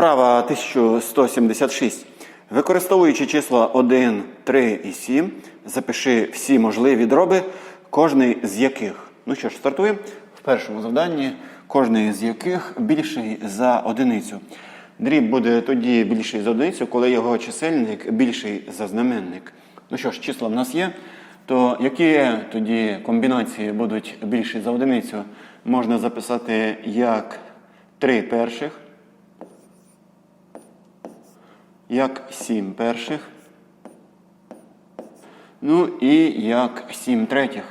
Вправа 1176. Використовуючи числа 1, 3 і 7, запиши всі можливі дроби, кожний з яких. Ну що ж, стартуємо. В першому завданні кожний з яких більший за одиницю. Дріб буде тоді більший за одиницю, коли його чисельник більший за знаменник. Ну що ж, числа в нас є. То які тоді комбінації будуть більші за одиницю? Можна записати як 3 перших, як 7 перших, ну і як 7 третіх.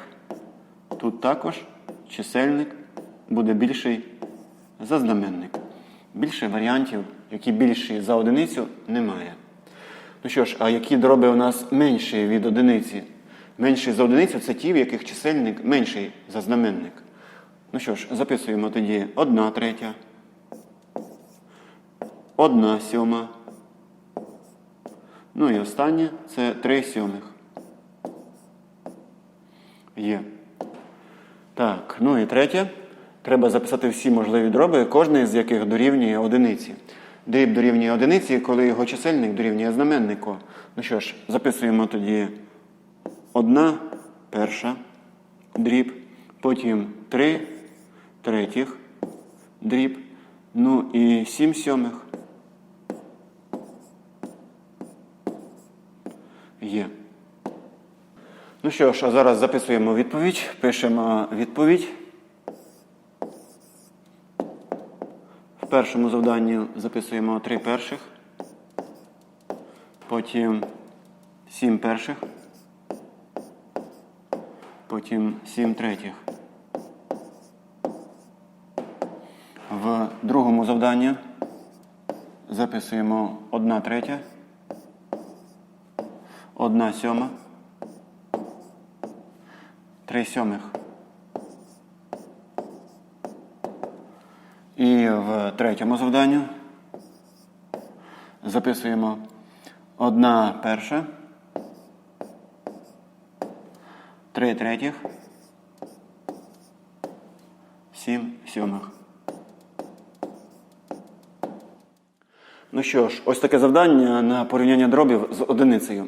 Тут також чисельник буде більший за знаменник. Більше варіантів, які більші за одиницю, немає. Ну що ж, а які дроби у нас менші від одиниці? Менший за одиницю це ті, в яких чисельник менший за знаменник. Ну що ж, записуємо тоді 1 третя, 1 сьома. Ну і останнє це 3 сьомих. Є. Так, ну і третє. Треба записати всі можливі дроби, кожний з яких дорівнює одиниці. Дріб дорівнює одиниці, коли його чисельник дорівнює знаменнику. Ну що ж, записуємо тоді одна перша дріб, потім три третіх дріб, ну і сім сьомих. Є. Ну що ж, а зараз записуємо відповідь, пишемо відповідь. В першому завданні записуємо три перших, потім сім перших, потім сім третіх. В другому завданні записуємо одна третя, одна сьома, три сьомих. І в третьому завданні записуємо одна перша, три третіх, сім сьомих. Ну що ж, ось таке завдання на порівняння дробів з одиницею.